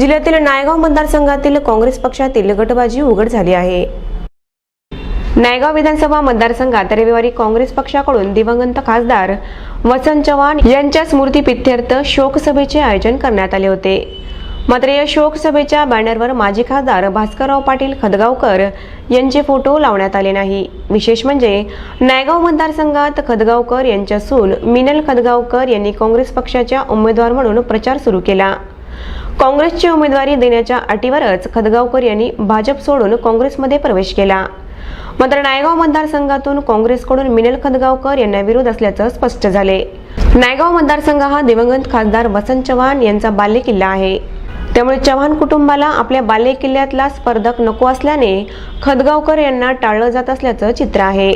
जिल्ह्यातील नायगाव मतदारसंघातील काँग्रेस पक्षातील गटबाजी उघड झाली आहे. नायगाव विधानसभा मतदारसंघात रविवारी काँग्रेस पक्षाकडून दिवंगत खासदार वसंत चव्हाण यांच्या स्मृतीपित्यर्थ शोकसभेचे आयोजन करण्यात आले होते. मात्र या शोकसभेच्या बॅनरवर माजी खासदार भास्करराव पाटील खदगावकर यांचे फोटो लावण्यात आले नाही. विशेष म्हणजे नायगाव मतदारसंघात खदगावकर यांच्या सून मिनल खदगावकर यांनी काँग्रेस पक्षाच्या उमेदवार म्हणून प्रचार सुरू केला. काँग्रेसची उमेदवारी देण्याच्या अटीवरच खदगावकर यांनी भाजप सोडून काँग्रेसमध्ये प्रवेश केला. मात्र नायगाव मतदारसंघातून काँग्रेसकडून मिनल खदगावकर यांना विरोध असल्याचं स्पष्ट झाले. नायगाव मतदारसंघ हा दिवंगत खासदार वसंत चव्हाण यांचा बालेकिल्ला आहे. त्यामुळे चव्हाण कुटुंबाला आपल्या बालेकिल्ल्यातला स्पर्धक नको असल्याने खदगावकर यांना टाळलं जात असल्याचं चित्र आहे.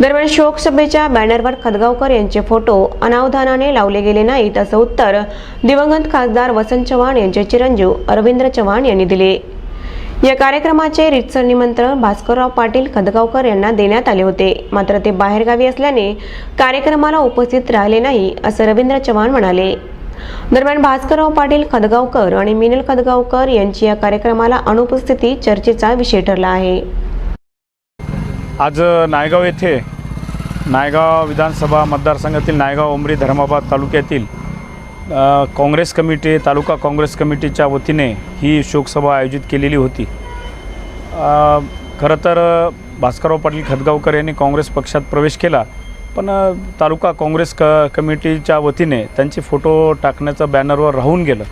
दरम्यान शोकसभेच्या बॅनरवर खदगावकर यांचे फोटो अनावधानाने लावले गेले नाहीत असं उत्तर दिवंगत खासदार वसंत चव्हाण यांचे चिरंजीव अरविंद्र चव्हाण यांनी दिले. या कार्यक्रमाचे रितसर निमंत्रण भास्करराव पाटील खदगावकर यांना देण्यात आले होते. मात्र ते बाहेरगावी असल्याने कार्यक्रमाला उपस्थित राहिले नाही असं रवींद्र चव्हाण म्हणाले. दरम्यान भास्करराव पाटील खदगावकर आणि मिनल खदगावकर यांची या कार्यक्रमाला अनुपस्थिती चर्चेचा विषय ठरला आहे. आज नायगाव येथे नायगाव विधानसभा मतदारसंघातील नायगाव उमरी धर्माबाद तालुक्यातील काँग्रेस कमिटी तालुका काँग्रेस कमिटीच्या वतीने ही शोकसभा आयोजित केलेली होती. खरं तर भास्करराव पाटील खदगावकर यांनी काँग्रेस पक्षात प्रवेश केला पण तालुका काँग्रेस क कमिटीच्या वतीने त्यांचे फोटो टाकण्याचं बॅनरवर राहून गेलं.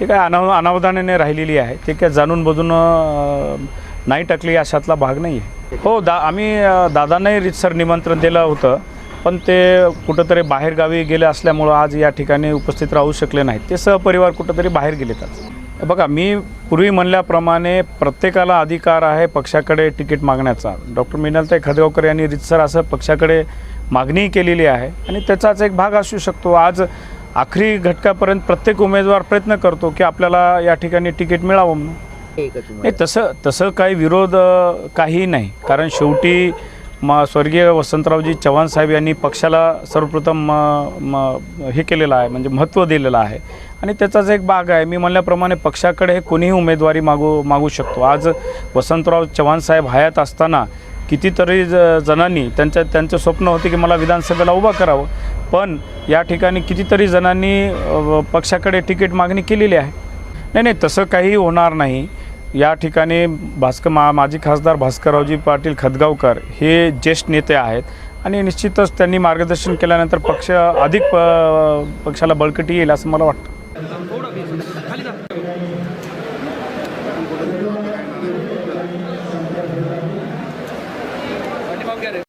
ते काय अनाव अनावधानाने राहिलेली आहे. ते काय जाणून बजून नाही टाकली अशातला भाग नाही आहे हो दा आम्ही दादांनाही रितसर निमंत्रण दिलं होतं पण ते कुठंतरी बाहेरगावी गेले असल्यामुळं आज या ठिकाणी उपस्थित राहू शकले नाहीत. ते सहपरिवार कुठंतरी बाहेर गेलेत आज. बघा मी पूर्वी म्हणल्याप्रमाणे प्रत्येकाला अधिकार आहे पक्षाकडे तिकीट मागण्याचा. डॉक्टर मिनलताई खदगावकर यांनी रितसर असं पक्षाकडे मागणी केलेली आहे आणि त्याचाच एक भाग असू शकतो. आज आखरी घटकापर्यंत प्रत्येक उमेदवार प्रयत्न करतो की आपल्याला या ठिकाणी तिकीट मिळावं म्हणून. नाही तसं तसं काही विरोध काही नाही. कारण शेवटी म स्वर्गीय वसंतरावजी चव्हाण साहेब यांनी पक्षाला सर्वप्रथम म, म, हे केलेलं आहे म्हणजे महत्त्व दिलेलं आहे. आणि त्याचाच एक भाग आहे. मी म्हणल्याप्रमाणे पक्षाकडे कोणीही उमेदवारी मागू मागू शकतो. आज वसंतराव चव्हाण साहेब हयात असताना कितीतरी ज जणांनी त्यांच्या त्यांचं स्वप्न होते की मला विधानसभेला उभा करावं. पण या ठिकाणी कितीतरी जणांनी पक्षाकडे तिकीट मागणी केलेली आहे. नाही नाही तसं काही होणार नाही. या ठिकाणी भास्कर मा माजी खासदार भास्कररावजी पाटील खदगावकर हे ज्येष्ठ नेते आहेत. आणि निश्चितच त्यांनी मार्गदर्शन केल्यानंतर पक्ष अधिक प पक्षाला बळकटी येईल असं मला वाटतं.